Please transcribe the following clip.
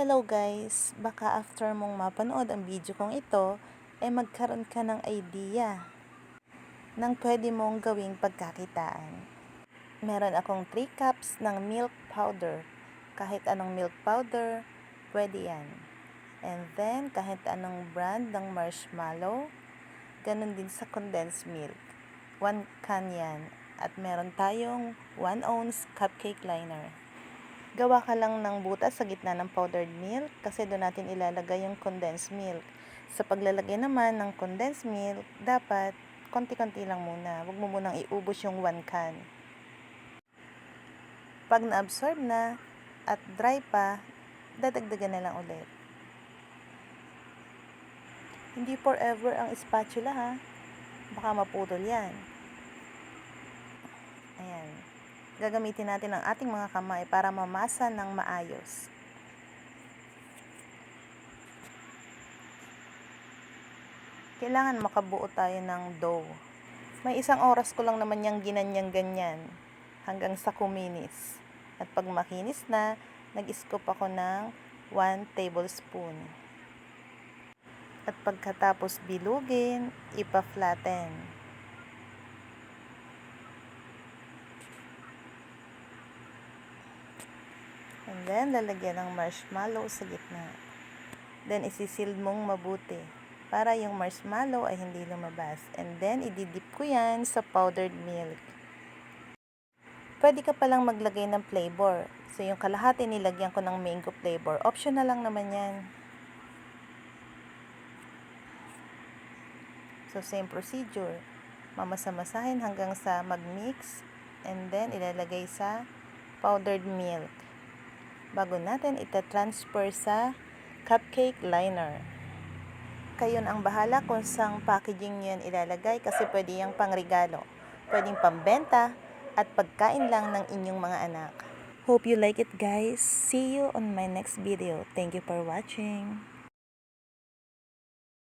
Hello guys! Baka after mong mapanood ang video kong ito, ay magkaroon ka ng idea ng pwede mong gawing pagkakitaan. Meron akong 3 cups ng milk powder. Kahit anong milk powder, pwede yan. And then, kahit anong brand ng marshmallow, ganun din sa condensed milk. 1 can yan. At meron tayong 1 ounce cupcake liner. Gawa ka lang ng butas sa gitna ng powdered milk kasi doon natin ilalagay yung condensed milk. Sa paglalagay naman ng condensed milk, dapat konti-konti lang muna. Huwag mo munang iubos yung 1 can. Pag na-absorb na at dry pa, dadagdagan na lang ulit. Hindi forever ang spatula ha. Baka maputol yan. Ayan. Gagamitin natin ang ating mga kamay para mamasa ng maayos. Kailangan makabuo tayo ng dough. May isang oras ko lang naman yung ginanyang ganyan hanggang sa kuminis. At pag makinis na, nag-scoop ako ng 1 tablespoon. At pagkatapos bilugin, ipa-flatten. And then, lalagyan ng marshmallow sa gitna. Then, isisil mong mabuti para yung marshmallow ay hindi lumabas. And then, ididip ko yan sa powdered milk. Pwede ka palang maglagay ng flavor. So, yung kalahati nilagyan ko ng mango flavor. Optional lang naman yan. So, same procedure. Mamasa-masahin hanggang sa mag-mix. And then, ilalagay sa powdered milk. Bago natin ita-transfer sa cupcake liner. Kayo ang bahala kung sang packaging yan ilalagay kasi pwede yung pangregalo. Pwedeng pambenta at pagkain lang ng inyong mga anak. Hope you like it guys. See you on my next video. Thank you for watching.